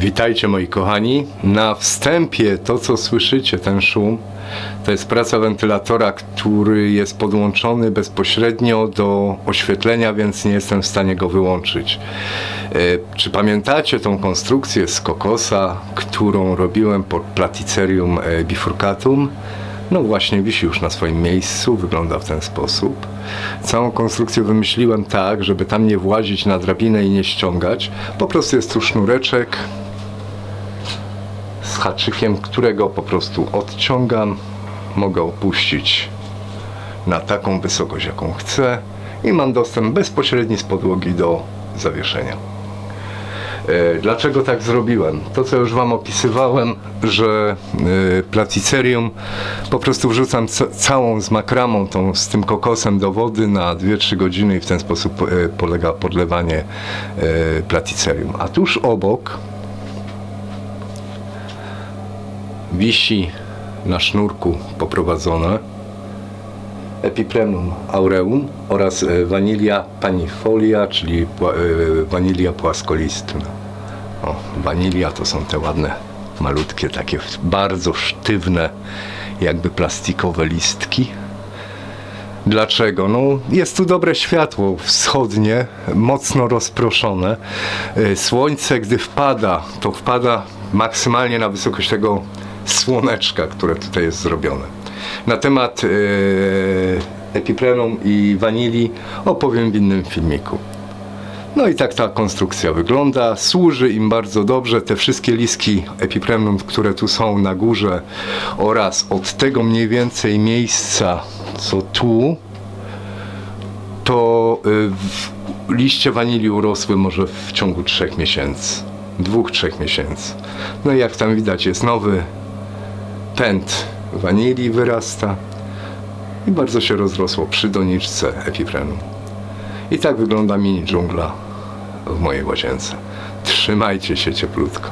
Witajcie moi kochani. Na wstępie to co słyszycie, ten szum, to jest praca wentylatora, który jest podłączony bezpośrednio do oświetlenia, więc nie jestem w stanie go wyłączyć. E, Czy pamiętacie tą konstrukcję z kokosa, którą robiłem pod platicerium e, bifurcatum? No właśnie, wisi już na swoim miejscu, wygląda w ten sposób. Całą konstrukcję wymyśliłem tak, żeby tam nie włazić na drabinę i nie ściągać. Po prostu jest tu sznureczek haczykiem, którego po prostu odciągam. Mogę opuścić na taką wysokość, jaką chcę i mam dostęp bezpośredni z podłogi do zawieszenia. E, Dlaczego tak zrobiłem? To, co już Wam opisywałem, że e, platicerium po prostu wrzucam ca- całą z makramą, tą, z tym kokosem do wody na 2-3 godziny i w ten sposób e, polega podlewanie platicerium. A tuż obok wisi na sznurku poprowadzone Epiprenum aureum oraz e, Vanilla panifolia, czyli pła- e, płaskolistna. O, wanilia to są te ładne, malutkie, takie bardzo sztywne, jakby plastikowe listki. Dlaczego? No, jest tu dobre światło wschodnie, mocno rozproszone. E, Słońce, gdy wpada, to wpada maksymalnie na wysokość tego słoneczka, które tutaj jest zrobione. Na temat e, epiprenum i wanilii opowiem w innym filmiku. No i tak ta konstrukcja wygląda. Służy im bardzo dobrze. Te wszystkie listki epiprenum, które tu są na górze oraz od tego mniej więcej miejsca, co tu, to w- liście wanilii urosły może w ciągu trzech miesięcy. Dwóch, trzech miesięcy. No i jak tam widać jest nowy pęd wanilii wyrasta i bardzo się rozrosło przy doniczce epiprenum. I tak wygląda mini dżungla w mojej łazience. Trzymajcie się cieplutko.